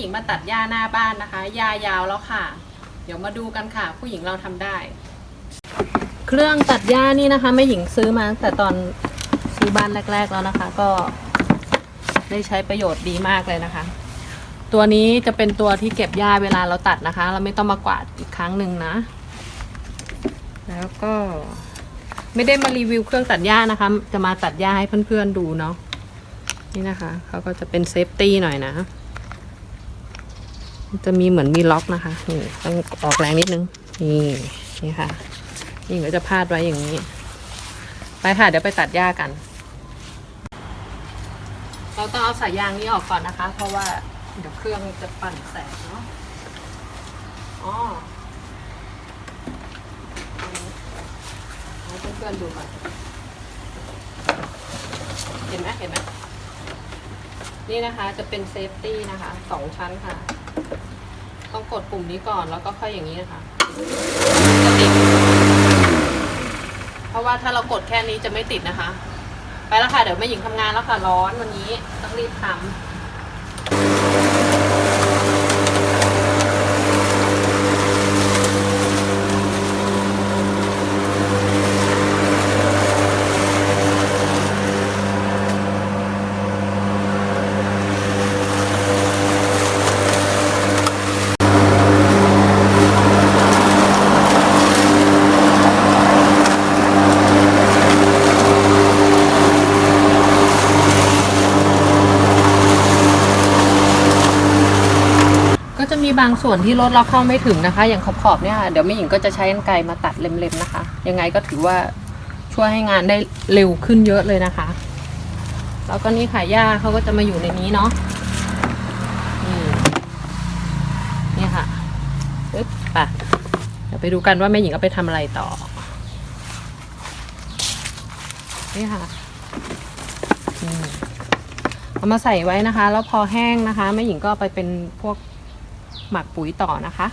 หญิงมาตัดหญ้าหน้าบ้านนะคะหญ้ายาวแล้วค่ะ เดี๋ยวมาดูกันค่ะ ผู้หญิงเราทำได้ เครื่องตัดหญ้านี่นะคะแม่หญิงซื้อมาตั้งแต่ตอนซื้อบ้านแรก ๆแล้วนะคะ ก็ได้ใช้ประโยชน์ดีมากเลยนะคะ ตัวนี้จะเป็นตัวที่เก็บหญ้าเวลาเราตัดนะคะ เราไม่ต้องมากวาดอีกครั้งหนึ่งนะ แล้วก็ไม่ได้มารีวิวเครื่องตัดหญ้านะคะ จะมาตัดหญ้าให้เพื่อนๆดูเนาะนี่นะคะเขาก็จะเป็นเซฟตี้หน่อยนะ จะมีเหมือนมีล็อกนะคะนี่ต้องออกแรงนิดนึง นี่นี่ค่ะ นี่ก็จะพาดไว้อย่างนี้ ไปค่ะ เดี๋ยวไปตัดหญ้ากัน เราต้องเอาสายยางนี้ออกก่อนนะคะ เพราะว่าเดี๋ยวเครื่องจะปั่นแสงเนาะอ๋อเอาให้เพื่อนๆดูก่อนเห็นไหมเห็นไหมนี่นะคะจะเป็นเซฟตี้นะคะสองชั้นค่ะ ต้องกดปุ่มนี้ก่อนแล้วก็ค่อยอย่างนี้นะคะจะติดเพราะว่าถ้าเรากดแค่นี้จะไม่ติดนะคะ ไปแล้วค่ะ เดี๋ยวแม่หญิงทำงานแล้วค่ะ ร้อนวันนี้ต้องรีบทำ บางส่วนที่รถเราเข้าไม่ถึงนะคะ อย่างขอบๆเนี่ยค่ะเดี๋ยวแม่หญิงก็จะใช้กรรไกรมาตัดเล็มๆนะคะ ยังไงก็ถือว่าช่วยให้งานได้เร็วขึ้นเยอะเลยนะคะ แล้วก็นี่ค่ะหญ้าเขาก็จะมาอยู่ในนี้เนาะนี่นี่ค่ะปึ๊บไปเดี๋ยวไปดูกันว่าแม่หญิงเอาไปทำอะไรต่อ นี่ค่ะเอามาใส่ไว้นะคะ แล้วพอแห้งนะคะแม่หญิงก็ไปเป็นพวก หมักปุ๋ยต่อนะคะ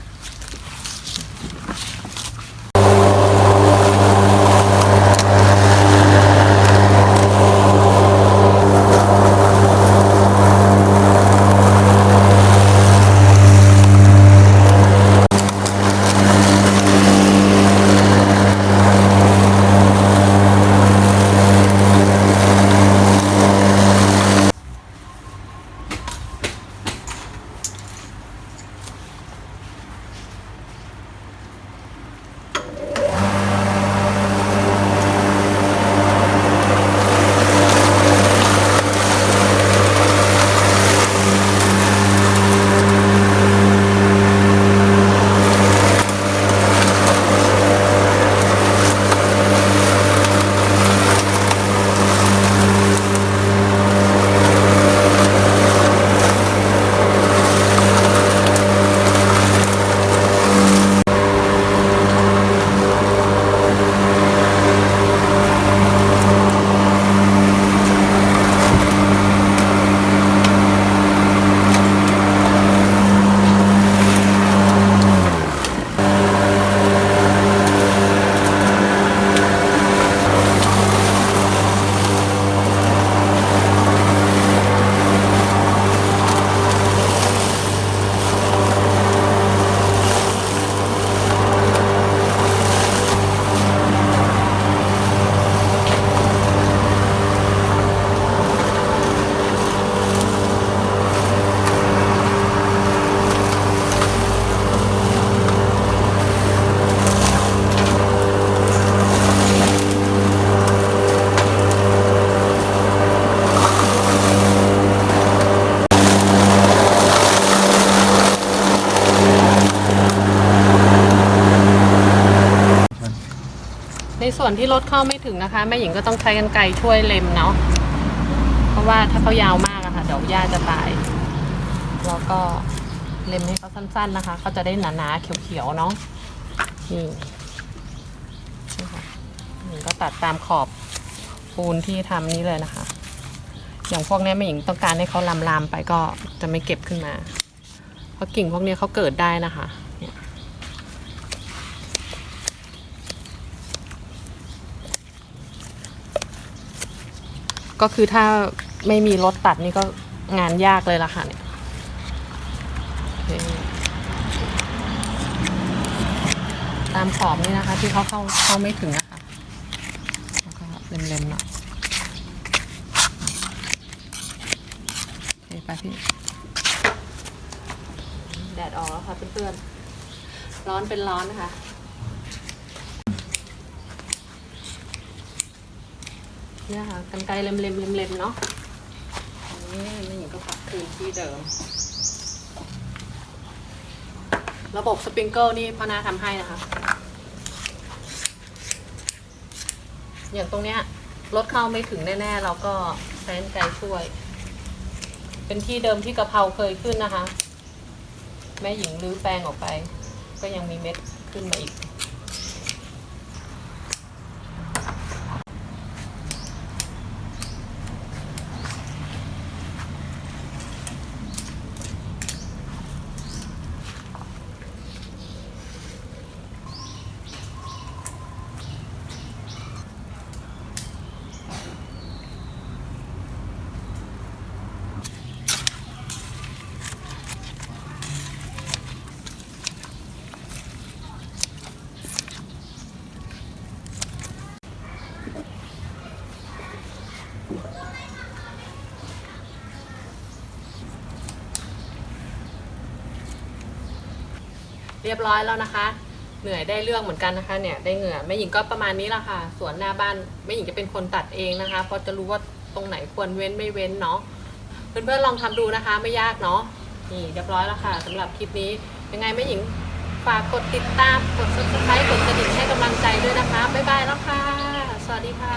ส่วนที่รถเข้าไม่ถึงนะคะแม่หญิงก็ต้องใช้กันไกรช่วยเล็มเนาะเพราะว่าถ้าเขายาวมากอะค่ะเดี๋ยวหญ้าจะตายแล้วก็เล็มให้เขาสั้น ๆนะคะเขาจะได้หนาๆเขียวๆเนาะนี่นี่ค่ะหญิงก็ตัดตามขอบปูนที่ทำนี้เลยนะคะ อย่างพวกนี้แม่หญิงต้องการให้เขาลามๆไปก็จะไม่เก็บขึ้นมา เพราะกิ่งพวกนี้เขาเกิดได้นะคะเนี่ย ก็คือถ้าไม่มีรถตัดนี่ก็งานยากเลยล่ะค่ะเนี่ยตามขอบนี่นะคะ ที่เขาเข้าเข้าไม่ถึงอะค่ะแล้วก็เล็มๆหน่อยโอเคไปพี่แดดออกแล้วค่ะเพื่อนๆร้อนเป็นร้อนนะคะ เนี่ยค่ะกันไกลเล็มๆเล็มๆเนาะนี่ไม่หญิงก็ปักคืนที่เดิม ระบบสปริงเกิลนี่พนาทำให้นะคะ อย่างตรงเนี้ยรถเข้าไม่ถึงแน่ๆ เราก็ใช้กรรไกรช่วย เป็นที่เดิมที่กะเพราเคยขึ้นนะคะ แม่หญิงรื้อแปลงออกไป ก็ยังมีเม็ดขึ้นมาอีก เรียบร้อยแล้วนะคะ เหนื่อยได้เรื่องเหมือนกันนะคะเนี่ยได้เหงื่อแม่หญิงก็ประมาณนี้ละค่ะสวนหน้าบ้านแม่หญิงจะเป็นคนตัดเองนะคะเพราะจะรู้ว่าตรงไหนควรเว้นไม่เว้นเนาะเพื่อนๆลองทำดูนะคะไม่ยากเนาะนี่เรียบร้อยแล้วค่ะ สำหรับคลิปนี้ยังไงแม่หญิงฝากกดติดตามกด subscribe กดกระดิ่งให้กำลังใจด้วยนะคะ บ๊ายบายแล้วค่ะ สวัสดีค่ะ